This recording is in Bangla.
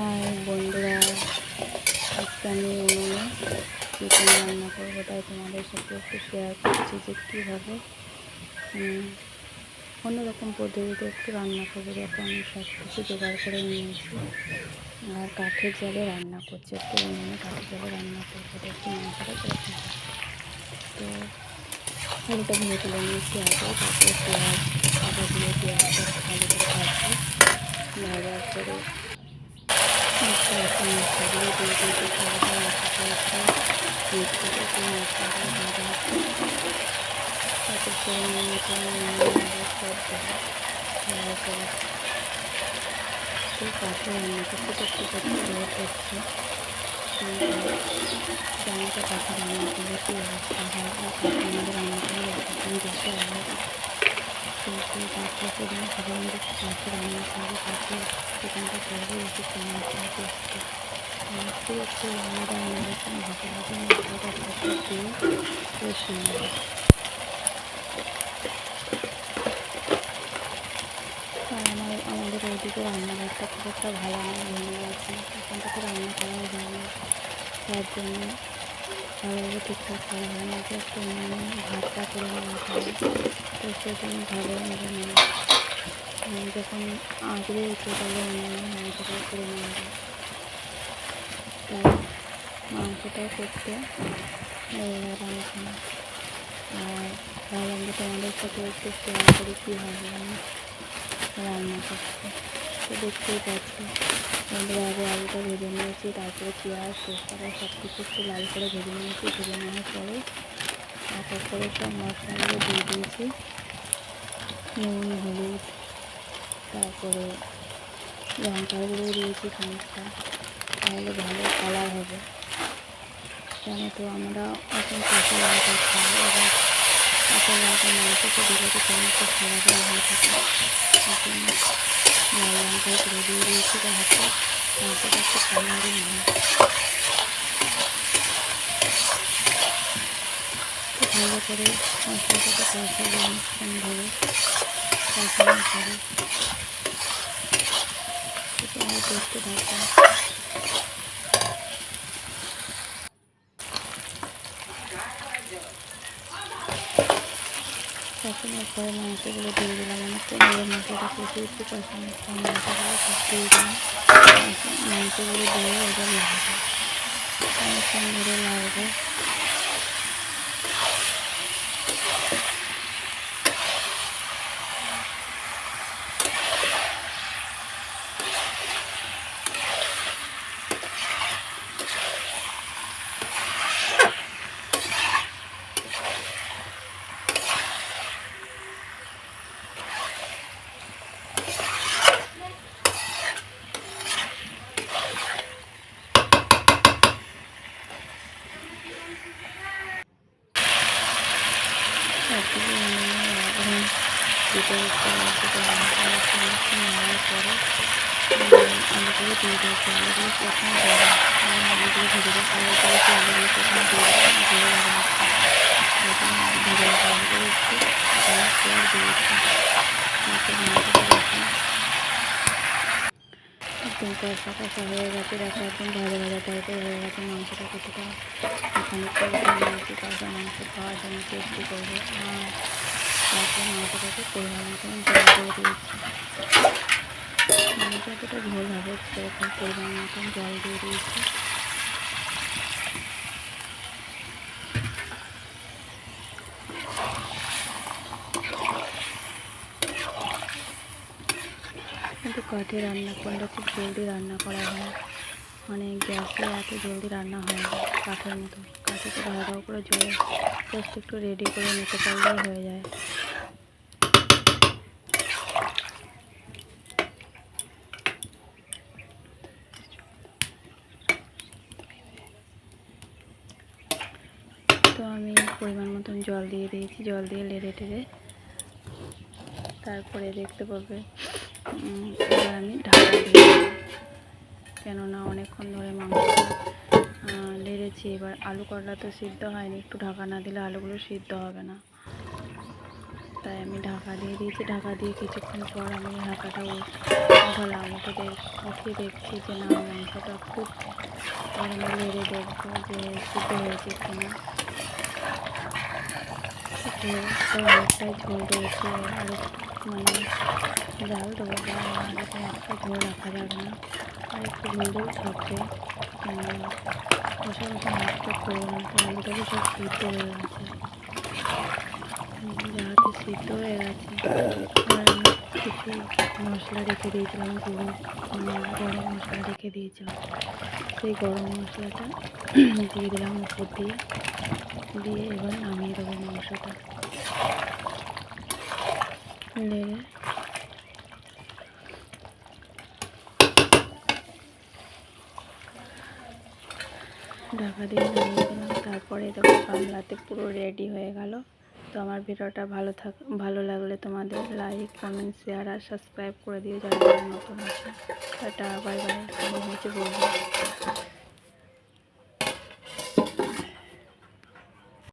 হাই বন্ধুরা, আজকে আমি চিকেন রান্না করব, তাই তোমাদের সাথে একটু শেয়ার করছি যে কীভাবে অন্যরকম পদ্ধতিতে একটু রান্না করব দেখো আমি সব কিছু জোগাড় করে নিয়েছি। আর কাঠের জলে রান্না করছি, একটু উনুনে কাঠের জলে রান্না করব দেখি মাংসটা কীরকম তো ফুলটা ভেজে তুলে নিয়েছি আগে, তারপরে পেঁয়াজ, আদা দিয়ে পেঁয়াজটা ভালো করে ভাজছি, ভাজার পরে হচ্ছে কাঠে রান্না করতে করতে করতে কাঠে রান্না করলে কী অবস্থা হয় আর আমাদের রান্না করলে কিন্তু কাঠটা সেদিন সবাই মিলে কাঠে রান্না করবে আমাদের ওইদিকে রান্নাঘরটা খুব একটা ভালো আমার ভেঙে গেছে। এখান থেকে রান্না করাও যায় তার জন্য ভালোভাবে ঠিকঠাক করা হয় না একটু ভাতটা করে নেওয়া হয় তো সেজন্য ভালো হবে না। যখন আঁচড়ে উঠে তাহলে মাংসটা করে নেওয়া যায় তাই মাংসটা করতে আর ভাবলাম যে তোমাদের সাথে একটু শেয়ার করি কীভাবে আমি রান্না করছি তো দেখতেই পাচ্ছি বন্ধুরা আগে আলুটা ভেজে নিয়েছি, তারপরে পেঁয়াজ, তেজপাতা সব কিছু একটু লাল করে ভেজে নিয়েছি, ভেজে নেওয়ার পরে তারপরে সব মশলাগুলো দিয়ে দিয়েছি। নুন, হলুদ, তারপরে লঙ্কার দিয়েছি খানিকটা, তাহলে ভালো কালার হবে। কেন তো, আমরা এখন কাঁচা লঙ্কা খাই এবার কাঁচা লঙ্কা তো তেমন একটা খাওয়া হয়ে থাকে। সেই জন্য লাল লঙ্কা গুঁড়ো দিয়ে দিয়েছি তাহাতে মাংসটা একটু কালারই হয় তো ভালো করে মশলাটাকে কষাবো অনেকক্ষণ ধরে কষানোর পরে তোমরা দেখতে থাকো কষানোর পরে মাংসগুলো দিয়ে দিলাম অনেকটা ধরে মশলাটা কষে একটু কষানোর পর মাংসগুলো সব দিয়ে দিলাম মাংসগুলো দিয়ে এবার লাগবে অনেকক্ষণ ধরে লাগবে সবগুলো উনুনে আগুন দিতে হচ্ছে মাংসটা মাংস মাংস মাংস নেওয়ার পরে উম, আলুগুলো দিয়ে দিয়েছি আলুগুলো প্রথমে আলুগুলো একদম কষা কষা হয়ে গেছে দেখো একদম ভাজা ভাজা টাইপের হয়ে গেছে মাংসটা নিয়েছি কষা মাংস খাওয়ার জন্য টেস্টি করব। আর তারপর মাংসটাকে পরিমাণ মতন জল দিয়ে দিয়েছি। মাংস যতটা ঝোল হবে সেরকম পরিমাণ মতন জল দিয়ে দিয়েছি। কিন্তু কাঠে রান্না করলে খুব জলদি রান্না করা হয়। মানে গ্যাসে এত জলদি রান্না হয় না, কাঠের মতো। কাঠে তো ধারা করে জলে জাস্ট একটু রেডি করে নিতে পারলেই হয়ে যায়। তো আমি পরিমাণ মতন জল দিয়ে দিয়েছি, জল দিয়ে লেড়ে টেড়ে তারপরে দেখতে পাবে এবার আমি ঢাকা দিয়ে কেননা অনেকক্ষণ ধরে মাংস লেড়েছি, এবার আলু কড়লা তো সিদ্ধ হয়নি, একটু ঢাকা না দিলে আলুগুলো সিদ্ধ হবে না। তাই আমি ঢাকা দিয়ে দিয়েছি, ঢাকা দিয়ে কিছুক্ষণ পর আমি ঢাকাটা উঠালাম। উঠে উঠিয়ে দেখছি যে না, মাংসটা খুব আমি লেড়ে দেখব যে সিদ্ধ হয়েছে কিনা। মানে জাল দেবো একটা ঝোল রাখা যাবে না। আর একটু ঝোল কষা মাছটা করব না আলুটাকে সব সিদ্ধ হয়ে গেছে। যাহাতে সিদ্ধ হয়ে গেছে। কিছু মশলা রেখে দিয়েছিলাম, গুঁড়ো মানে গরম মশলা রেখে দিয়েছিলাম। সেই গরম মশলাটা দিয়ে দিলাম উপর দিয়ে। দিয়ে এবার নামিয়ে দেবো মাংসটা। নেড়ে ঢাকা দিয়ে নামিয়ে দিলাম। তারপরে দেখো গামলাতে পুরো রেডি হয়ে গেল। তো আমার ভিডিওটা ভালো থাক, ভালো লাগলে তোমাদের লাইক কমেন্ট শেয়ার আর সাবস্ক্রাইব করে দিও যারা নতুন আছে টাটা বাই বাই কেমন হয়েছে বলব।